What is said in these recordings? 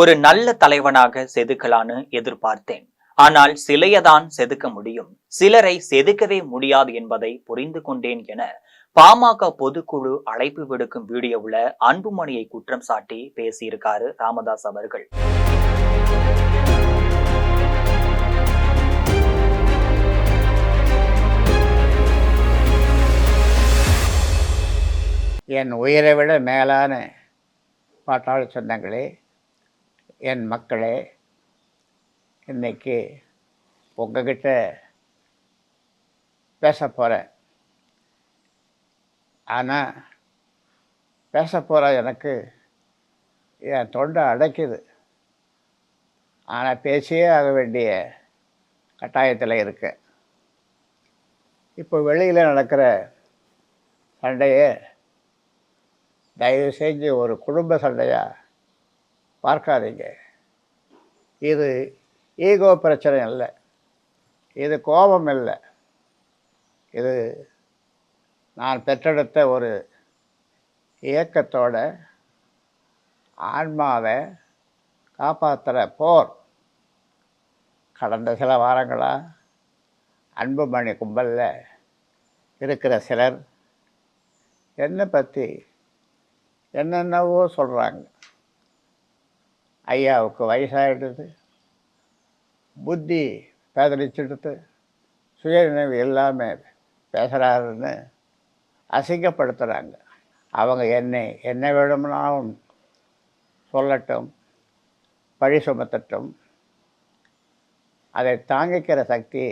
ஒரு நல்ல தலைவனாக செதுக்கலான்னு எதிர்பார்த்தேன். ஆனால் சிலையதான் செதுக்க முடியும். சிலரை செதுக்கவே முடியாது என்பதை புரிந்து கொண்டேன் என பாமக பொதுக்குழு அழைப்பு விடுக்கும் வீடியோவில் அன்புமணியை குற்றம் சாட்டி பேசியிருக்காரு ராமதாஸ் அவர்கள். என் உயிரை விட மேலான பாட்டாளி சொந்தங்களே என் மக்களே இன்னைக்கு உங்ககிட்ட பேச போகிறேன் ஆனால் பேச போகிற எனக்கு என் தொண்டை அடைக்குது. ஆனால் பேசியே ஆக வேண்டிய கட்டாயத்தில் இருக்கேன் இப்போ வெளியில் நடக்கிற சண்டையை தயவு செஞ்சு ஒரு குடும்ப சண்டையாக பார்க்காதீங்க. இது ஈகோ பிரச்சனை இல்லை இது கோபம் இல்லை இது நான் பெற்றெடுத்த ஒரு இயக்கத்தோட ஆன்மாவை காப்பாற்றுற போர். கடந்த சில வாரங்களாக அன்புமணி கும்பலில் இருக்கிற சிலர் என்னை பற்றி என்னென்னவோ சொல்கிறாங்க ஐயாவுக்கு வயசாகிடுது புத்தி பேதலிச்சிடுது. சுயநினைவு இல்லாமல் பேசுகிறாருன்னு அசிங்கப்படுத்துகிறாங்க அவங்க என்னை என்ன வேணும்னாலும் சொல்லட்டும் பழி சுமத்தட்டும். அதை தாங்கிக்கிற சக்தி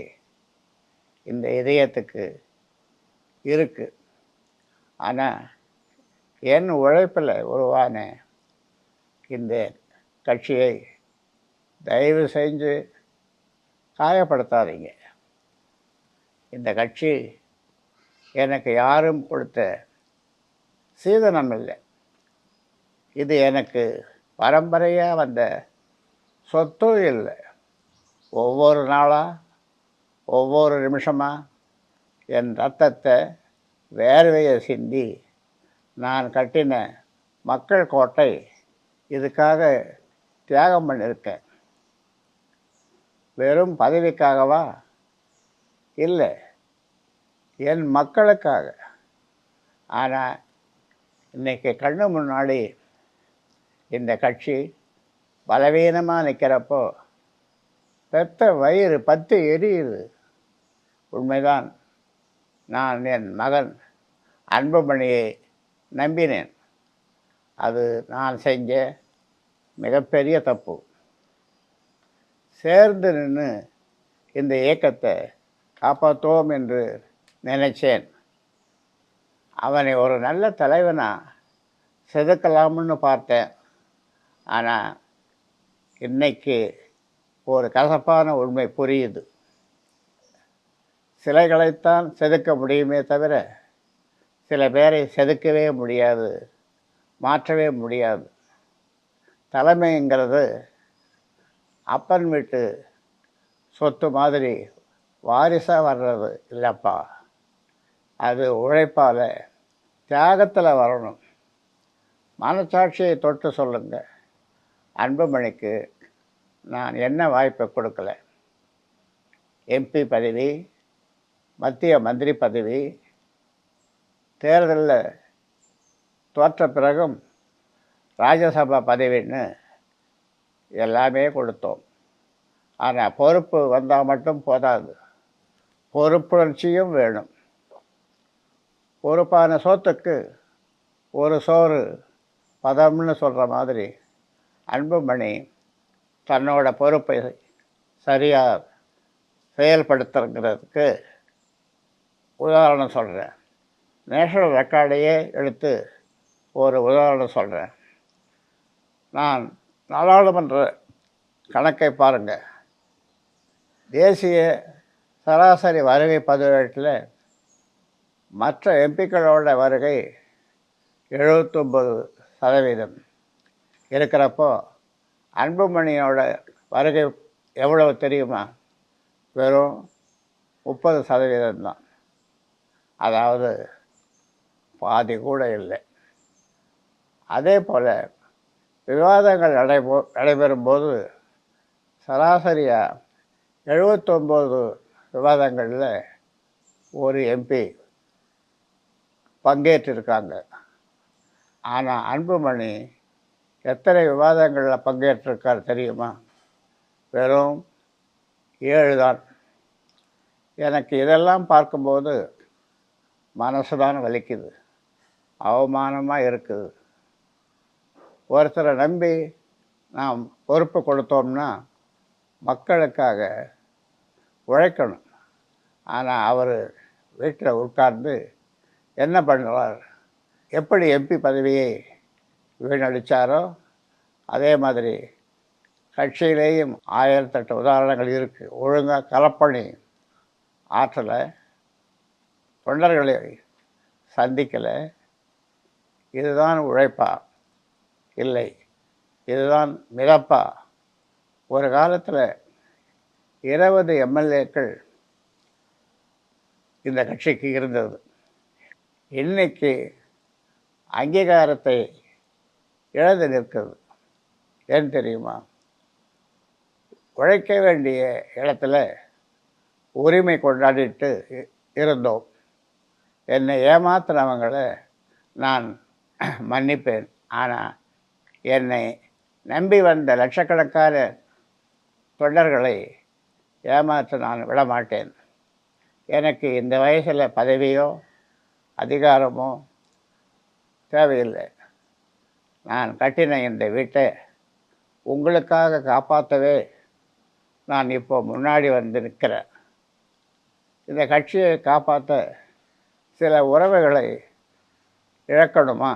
இந்த இதயத்துக்கு இருக்குது ஆனால் என் உழைப்பில் உருவான இந்த கட்சியை தயவு செஞ்சு காயப்படுத்தாதீங்க. இந்த கட்சி எனக்கு யாரும் கொடுத்த சீதனம் இல்லை. இது எனக்கு பரம்பரையாக வந்த சொத்தும் இல்லை. ஒவ்வொரு நாளாக ஒவ்வொரு நிமிஷமாக என் ரத்தத்தை வேர்வையை சிந்தி நான் கட்டின மக்கள் கோட்டை இதுக்காக தியாகம் பண்ணியிருக்கேன் வெறும் பதவிக்காகவா? இல்லை. என் மக்களுக்காக. ஆனால் இன்றைக்கி கண்ணு முன்னாடி இந்த கட்சி பலவீனமாக நிற்கிறப்போ பெத்த வயிறு பத்து எரியுது. உண்மைதான். நான் என் மகன் அன்புமணியை நம்பினேன். அது நான் செஞ்ச மிகப்பெரிய தப்பு. சேர்ந்து நின்று இந்த இயக்கத்தை காப்பாற்றுவோம் என்று நினைச்சேன். அவனை ஒரு நல்ல தலைவனாக செதுக்கலாம்னு பார்த்தேன். ஆனால் இன்னைக்கு ஒரு கசப்பான உண்மை புரியுது. சிலைகளைத்தான் செதுக்க முடியுமே தவிர சில பேரை செதுக்கவே முடியாது மாற்றவே முடியாது. தலைமைங்கிறது அப்பன் வீட்டு சொத்து மாதிரி வாரிசாக வர்றது இல்லைப்பா. அது உழைப்பால் தியாகத்தில் வரணும். மனசாட்சியை தொட்டு சொல்லுங்கள் அன்புமணிக்கு நான் என்ன வாய்ப்பை கொடுக்கல? எம்பி பதவி மத்திய மந்திரி பதவி தேர்தலில் தோற்ற பிறகும் ராஜ்யசபா பதவின்னு எல்லாமே கொடுத்தோம். ஆனால் பொறுப்பு வந்தால் மட்டும் போதாது. பொறுப்புணர்ச்சியும் வேணும். பொறுப்பான சோத்துக்கு ஒரு சோறு பதம்னு சொல்கிற மாதிரி அன்புமணி தன்னோட பொறுப்பை சரியாக செயல்படுத்துறங்கிறதுக்கு உதாரணம் சொல்கிறேன் நேஷனல் ரெக்கார்டையே எடுத்து ஒரு உதாரணம் சொல்கிறேன் நான் நாடாளுமன்ற கணக்கை பாருங்கள் தேசிய சராசரி வருகை பதிவேட்டில் மற்ற எம்பிக்களோட வருகை எழுபத்தொம்பது சதவீதம். இருக்கிறப்போ அன்புமணியோட வருகை எவ்வளவு தெரியுமா? வெறும் முப்பது சதவீதம் தான். அதாவது பாதி கூட இல்லை. அதே போல் விவாதங்கள் நடைபோ நடைபெறும்போது சராசரியாக எழுபத்தொம்போது விவாதங்களில் ஒரு எம்பி பங்கேற்றிருக்காங்க. ஆனால் அன்புமணி எத்தனை விவாதங்களில் பங்கேற்றிருக்கார் தெரியுமா? வெறும் ஏழு தான். எனக்கு இதெல்லாம் பார்க்கும்போது மனசு தான் வலிக்குது. அவமானமாக இருக்குது. ஒருத்தரை நம்பி நாம் பொறுப்பு கொடுத்தோம்னா மக்களுக்காக உழைக்கணும். ஆனால் அவர் வீட்டில் உட்கார்ந்து என்ன பண்ணுவார்? எப்படி எம்பி பதவியை வீணடித்தாரோ அதே மாதிரி கட்சியிலேயும் ஆயிரத்தெட்டு உதாரணங்கள் இருக்குது ஒழுங்காக கலப்பணி ஆற்றலை தொண்டர்களை சந்திக்கலை. இதுதான் உழைப்பா. இல்லை. இதுதான் மிதப்பா ஒரு காலத்தில் இருபது எம்எல்ஏக்கள் இந்த கட்சிக்கு இருந்தது. இன்னைக்கு அங்கீகாரத்தை இழந்து நிற்கிறது. ஏன் தெரியுமா? உழைக்க வேண்டிய இடத்துல உரிமை கொண்டாடிட்டு இருந்தோம். என்னை ஏமாத்துனவங்களை நான் மன்னிப்பேன். ஆனால் என்னை நம்பி வந்த லட்சக்கணக்கான தொண்டர்களை ஏமாற்ற நான் விடமாட்டேன். எனக்கு இந்த வயசில் பதவியோ அதிகாரமோ தேவையில்லை. நான் கட்டின இந்த வீட்டை உங்களுக்காக காப்பாற்றவே நான் இப்போ முன்னாடி வந்து நிற்கிறேன். இந்த கட்சியை காப்பாற்ற சில உறவுகளை இழக்கணுமா?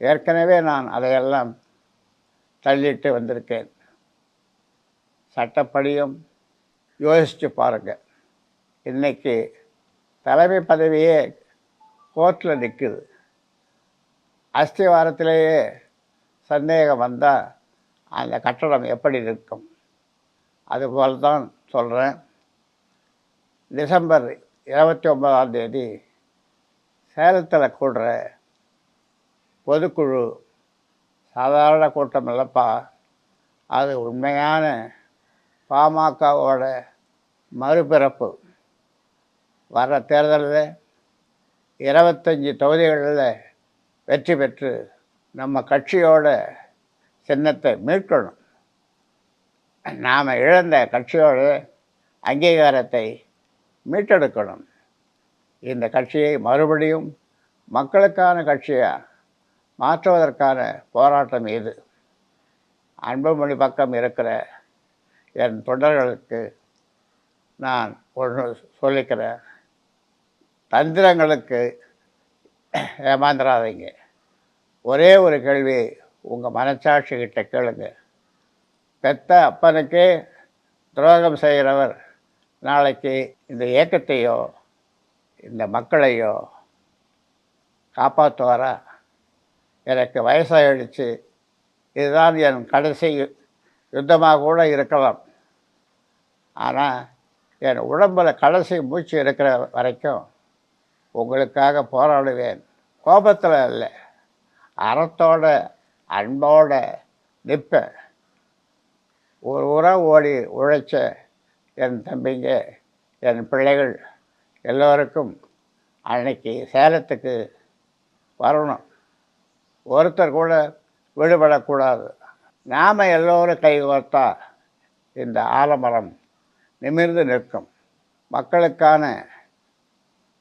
ஏற்கனவே நான் அதையெல்லாம் தள்ளிட்டு வந்திருக்கேன். சட்டப்படியும் யோசித்து பாருங்கள் இன்னைக்கு தலைமை பதவியே கோர்ட்டில் நிற்குது அஸ்திவாரத்திலேயே சந்தேகம் வந்தால் அந்த கட்டடம் எப்படி நிற்கும்? அதுபோல் தான் சொல்கிறேன் டிசம்பர் இருபத்தி ஒன்பதாம் தேதி சேலத்தில் கூடுற பொதுக்குழு சாதாரண கூட்டம் இல்லைப்பா அது உண்மையான பாமகவோட மறுபிறப்பு. வர தேர்தலில் இருபத்தஞ்சி தொகுதிகளில் வெற்றி பெற்று நம்ம கட்சியோட சின்னத்தை மீட்கணும். நாம் இழந்த கட்சியோட அங்கீகாரத்தை மீட்டெடுக்கணும். இந்த கட்சியை மறுபடியும் மக்களுக்கான கட்சியாக மாற்றுவதற்கான போராட்டம் இது அன்புமணி பக்கம் இருக்கிற என் தொண்டர்களுக்கு நான் ஒன்று சொல்லிக்கிறேன் தந்திரங்களுக்கு ஏமாந்துடாதீங்க ஒரே ஒரு கேள்வி உங்கள் மனச்சாட்சிகிட்ட கேளுங்க. பெத்த அப்பனுக்கே துரோகம் செய்கிறவர் நாளைக்கு இந்த இயக்கத்தையோ இந்த மக்களையோ காப்பாற்றுவாரா எனக்கு வயசாகிடுச்சு இதுதான் என் கடைசி யுத்தமாக கூட இருக்கலாம். ஆனால் என் உடம்பில் கடைசி மூச்சு இருக்கிற வரைக்கும் உங்களுக்காக போராடுவேன். கோபத்தில் இல்லை அறத்தோட அன்போட நிற்பேன். ஒரு உரம் ஓடி உழைச்ச என் தம்பிங்க என் பிள்ளைகள் எல்லோருக்கும் அன்னைக்கு சேலத்துக்கு வரணும். ஒருத்தர் கூட விடுபடக்கூடாது. நாம் எல்லோரும் கைகோர்த்தா இந்த ஆலமரம் நிமிர்ந்து நிற்கும். மக்களுக்கான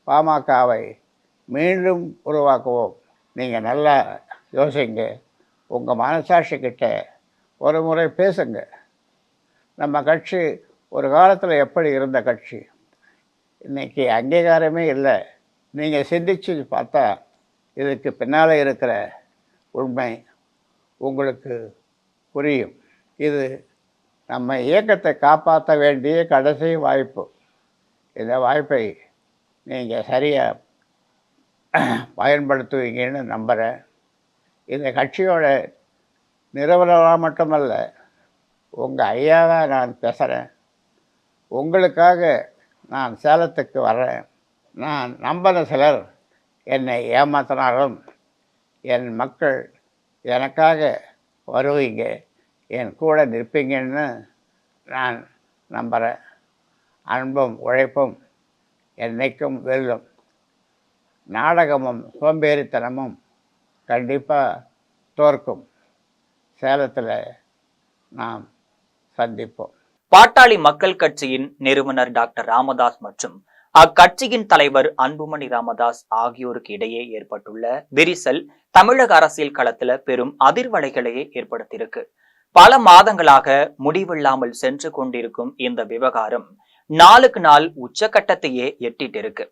பாமகவை மீண்டும் உருவாக்குவோம். நீங்கள் நல்லா யோசிங்க. உங்கள் மனசாட்சிக்கிட்ட ஒரு முறை பேசுங்க. நம்ம கட்சி ஒரு காலத்தில் எப்படி இருந்த கட்சி? இன்றைக்கி அங்கீகாரமே இல்லை. நீங்கள் சிந்திச்சு பார்த்தா இதுக்கு பின்னால் இருக்கிற உண்மை உங்களுக்கு புரியும். இது நம்ம இயக்கத்தை காப்பாற்ற வேண்டிய கடைசி வாய்ப்பு. இந்த வாய்ப்பை நீங்கள் சரியாக பயன்படுத்துவீங்கன்னு நம்புகிறேன் இந்த கட்சியோட நிறுவனராக மட்டுமல்ல உங்கள் ஐயாவாக நான் பேசுகிறேன் உங்களுக்காக நான் சேலத்துக்கு வர்றேன். நான் நம்பின சிலர் என்னை ஏமாத்தினாலும் என் மக்கள் எனக்காக வருவீங்க. என் கூட நிற்பீங்கன்னு நான் நம்புகிறேன் அன்பும் உழைப்பும் என்னைக்கும் வெல்லும். நாடகமும் சோம்பேறித்தனமும் கண்டிப்பாக தோற்கும். சேலத்தில் நாம் சந்திப்போம். பாட்டாளி மக்கள் கட்சியின் நிறுவனர் டாக்டர் ராமதாஸ் மற்றும் அக்கட்சியின் தலைவர் அன்புமணி ராமதாஸ் ஆகியோருக்கு இடையே ஏற்பட்டுள்ள விரிசல் தமிழக அரசியல் களத்துல பெரும் அதிர்வலைகளையே ஏற்படுத்தியிருக்கு. பல மாதங்களாக முடிவில்லாமல் சென்று கொண்டிருக்கும் இந்த விவகாரம் நாளுக்கு நாள் உச்சகட்டத்தையே எட்டிட்டு இருக்கு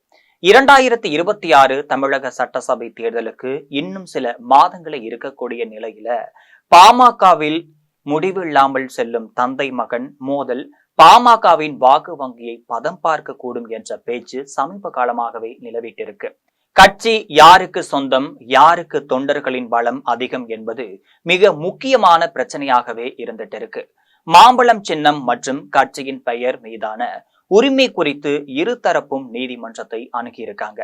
இரண்டாயிரத்தி இருபத்தி ஆறு தமிழக சட்டசபை தேர்தலுக்கு இன்னும் சில மாதங்களே இருக்கக்கூடிய நிலையில பாமகவில் முடிவில்லாமல் செல்லும் தந்தை மகன் மோதல் பாமகவின் வாக்கு வங்கியை பதம் பார்க்க கூடும் என்ற பேச்சு சமீப காலமாகவே நிலவிட்டிருக்கு. கட்சி யாருக்கு சொந்தம் யாருக்கு தொண்டர்களின் பலம் அதிகம் என்பது மிக முக்கியமான பிரச்சனையாகவே இருந்துட்டு இருக்கு மாம்பழம் சின்னம் மற்றும் கட்சியின் பெயர் மீதான உரிமை குறித்து இருதரப்பும் நீதிமன்றத்தை அணுகியிருக்காங்க.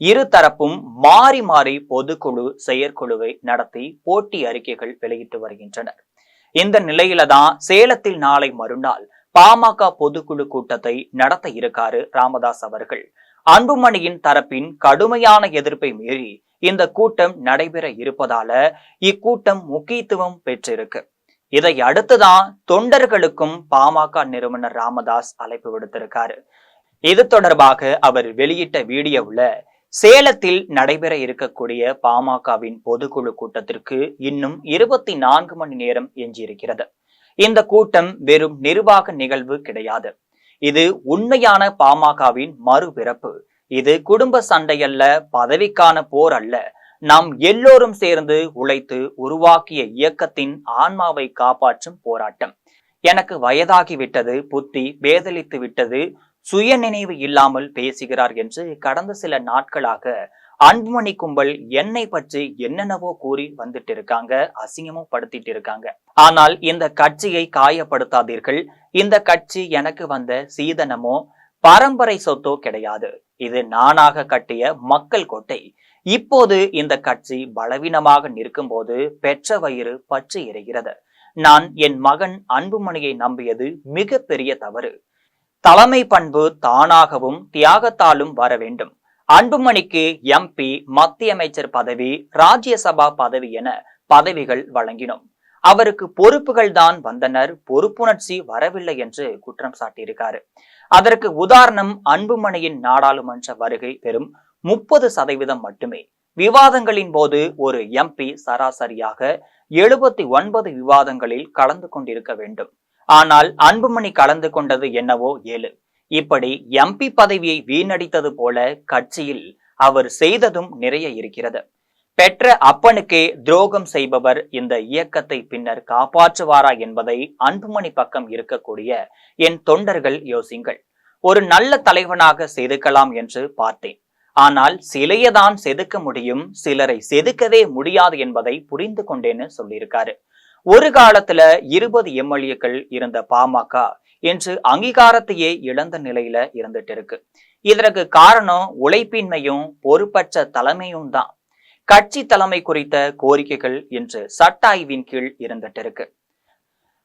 இருதரப்பும் மாறி மாறி பொதுக்குழு செயற்குழுவை நடத்தி போட்டி அறிக்கைகள் வெளியிட்டு வருகின்றனர். இந்த நிலையில தான் சேலத்தில் நாளை மறுநாள் பாமக பொதுக்குழு கூட்டத்தை நடத்த இருக்காரு ராமதாஸ் அவர்கள். அன்புமணியின் தரப்பின் கடுமையான எதிர்ப்பை மீறி இந்த கூட்டம் நடைபெற இருப்பதால இக்கூட்டம் முக்கியத்துவம் பெற்றிருக்கு. இதை அடுத்துதான் தொண்டர்களுக்கும் பாமக நிறுவனர் ராமதாஸ் அழைப்பு விடுத்திருக்காரு. இது தொடர்பாக அவர் வெளியிட்ட வீடியோவுல சேலத்தில் நடைபெற இருக்கக்கூடிய பாமகவின் பொதுக்குழு கூட்டத்திற்கு இன்னும் இருபத்தி நான்கு மணி நேரம் எஞ்சியிருக்கிறது. இந்த கூட்டம் வெறும் நிர்வாக நிகழ்வு கிடையாது. இது உண்மையான பாமகவின் மறுபிறப்பு. இது குடும்ப சண்டை அல்ல பதவிக்கான போர் அல்ல. நாம் எல்லோரும் சேர்ந்து உழைத்து உருவாக்கிய இயக்கத்தின் ஆன்மாவை காப்பாற்றும் போராட்டம். எனக்கு வயதாகி விட்டது புத்தி பேதலித்து விட்டது சுய நினைவு இல்லாமல் பேசுகிறார் என்று கடந்த சில நாட்களாக அன்புமணி கும்பல் என்னை பற்றி என்னென்னவோ கூறி வந்துட்டு இருக்காங்க அசிங்கமும் படுத்திட்டு இருக்காங்க ஆனால் இந்த கட்சியை காயப்படுத்தாதீர்கள். இந்த கட்சி எனக்கு வந்த சீதனமோ பரம்பரை சொத்தோ கிடையாது. இது நானாக கட்டிய மக்கள் கோட்டை. இப்போது இந்த கட்சி பலவீனமாக நிற்கும் போது பெற்ற வயிறு பற்றி எரிகிறது. நான் என் மகன் அன்புமணியை நம்பியது மிக பெரிய தவறு. தலைமை பண்பு தானாகவும் தியாகத்தாலும் வர வேண்டும். அன்புமணிக்கு எம்பி மத்திய அமைச்சர் பதவி ராஜ்யசபா பதவி என பதவிகள் வழங்கினோம். அவருக்கு பொறுப்புகள் தான் வந்தனர். பொறுப்புணர்ச்சி வரவில்லை என்று குற்றம் சாட்டியிருக்காரு. அதற்கு உதாரணம் அன்புமணியின் நாடாளுமன்ற வருகை பெறும் முப்பது சதவீதம் மட்டுமே. விவாதங்களின் போது ஒரு எம்பி சராசரியாக எழுபத்தி ஒன்பது விவாதங்களில் கலந்து கொண்டிருக்க வேண்டும். ஆனால் அன்புமணி கலந்து கொண்டது என்னவோ ஏழு. இப்படி எம்பி பதவியை வீணடித்தது போல கட்சியில் அவர் செய்ததும் நிறைய இருக்கிறது. பெற்ற அப்பனுக்கே துரோகம் செய்பவர் இந்த இயக்கத்தை பின்னர் காப்பாற்றுவாரா என்பதை அன்புமணி பக்கம் இருக்கக்கூடிய என் தொண்டர்கள் யோசிங்கள். ஒரு நல்ல தலைவனாக செதுக்கலாம் என்று பார்த்தேன். ஆனால் சிலையதான் செதுக்க முடியும் சிலரை செதுக்கவே முடியாது என்பதை புரிந்து கொண்டேன்னு சொல்லியிருக்காரு. ஒரு காலத்துல இருபது எம்எல்ஏக்கள் இருந்த பாமக என்று அங்கீகாரத்தையே இழந்த நிலையில இருந்துட்டு இருக்கு. இதற்கு காரணம் உழைப்பின்மையும் பொறுப்பற்ற தலைமையும் தான். கட்சி தலைமை குறித்த கோரிக்கைகள் என்று சட்ட ஆய்வின் கீழ் இருந்துட்டு இருக்கு.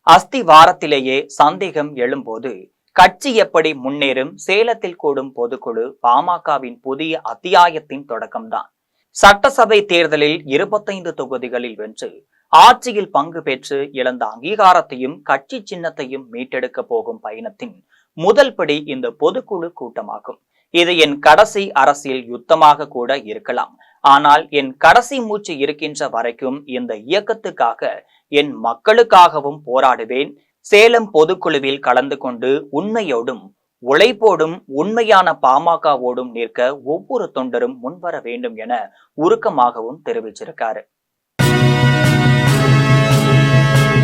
அஸ்தி வாரத்திலேயே சந்தேகம் எழும்போது கட்சி எப்படி முன்னேறும் சேலத்தில் கூடும் பொதுக்குழு பாமகவின் புதிய அத்தியாயத்தின் தொடக்கம்தான். சட்டசபை தேர்தலில் இருபத்தைந்து தொகுதிகளில் வென்று ஆட்சியில் பங்கு பெற்று இழந்த அங்கீகாரத்தையும் கட்சி சின்னத்தையும் மீட்டெடுக்க போகும் பயணத்தின் முதல் படி இந்த பொதுக்குழு கூட்டமாகும். இது என் கடைசி அரசியல் யுத்தமாக கூட இருக்கலாம். ஆனால் என் கடைசி மூச்சு இருக்கின்ற வரைக்கும் இந்த இயக்கத்துக்காக என் மக்களுக்காகவும் போராடுவேன். சேலம் பொதுக்குழுவில் கலந்து கொண்டு உண்மையோடும் உழைப்போடும் உண்மையான பாமகவோடும் நிற்க ஒவ்வொரு தொண்டரும் முன்வர வேண்டும் என உருக்கமாகவும் தெரிவிச்சிருக்காரு.